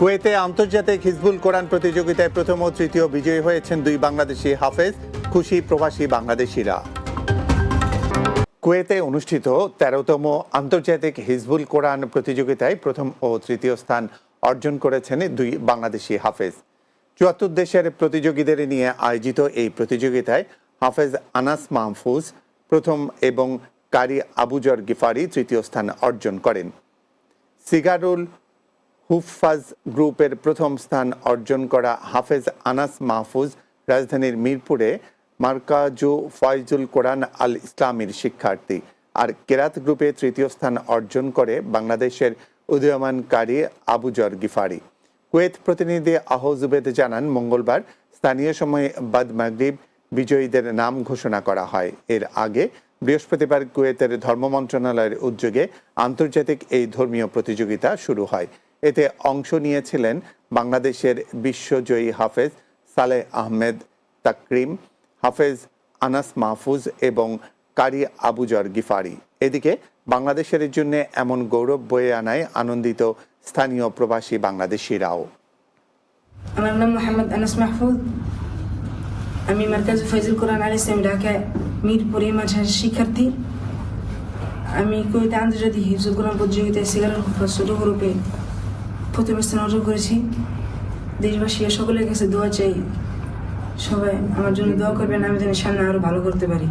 কুয়েতে আন্তর্জাতিক হিজবুল কোরআন প্রতিযোগিতায় প্রথম ও তৃতীয় বিজয়ী হয়েছেন দুই বাংলাদেশি হাফেজ, খুশি প্রবাসী বাংলাদেশিরা। কুয়েতে অনুষ্ঠিত তেরোতম আন্তর্জাতিক হিজবুল কোরআন প্রতিযোগিতায় প্রথম ও তৃতীয় স্থান অর্জন করেছেন দুই বাংলাদেশি হাফেজ। চুয়াত্তর দেশের প্রতিযোগীদের নিয়ে আয়োজিত এই প্রতিযোগিতায় হাফেজ আনাস মাহফুজ প্রথম এবং কারি আবুজর গিফারি তৃতীয় স্থান অর্জন করেন। সিগারুল হুফাজ গ্রুপের প্রথম স্থান অর্জন করা হাফেজ আনাস মাহফুজ রাজধানীর মিরপুরে মার্কাজু ফয়জুল কোরআন আল ইসলামীর শিক্ষার্থী। আর কেরাত গ্রুপে তৃতীয় স্থান অর্জন করে বাংলাদেশের উদীয়মান কারি আবুজর গিফারি। কুয়েত প্রতিনিধি আহজুবেদ জানান, মঙ্গলবার স্থানীয় সময়ে বাদ মাগরিব বিজয়ীদের নাম ঘোষণা করা হয়। এর আগে বৃহস্পতিবার কুয়েতের ধর্ম মন্ত্রণালয়ের উদ্যোগে আন্তর্জাতিক এই ধর্মীয় প্রতিযোগিতা শুরু হয়। এতে অংশ নিয়েছিলেন বাংলাদেশের বিশ্বজয়ী হাফেজ সালেহ আহমেদ তাকরিম, হাফেজ আনাস মাহফুজ এবং কারি আবুজর গিফারি। এদিকে বাংলাদেশের জন্য এমন গৌরব বয়ে আনায় আনন্দিত স্থানীয় প্রবাসী বাংলাদেশিরাও। আমার নাম মোহাম্মদ আনাস মাহফুজ। আমি মার্কাজ ফৈজুল কোরআন আল ইসলাম ঢাকায় মিরপুরে মাঝার শিক্ষার্থী। আমি কবিতা আন্তর্জাতিক হিফজুল কোরআন প্রতিযোগিতায় সিগারেট ছোট গ্রুপে প্রথম স্থান অর্জন করেছি। দেশবাসী সকলের কাছে দোয়া চাই। সবাই আমার জন্য দোয়া করবেন, আমি যেন সামনে আরও ভালো করতে পারি।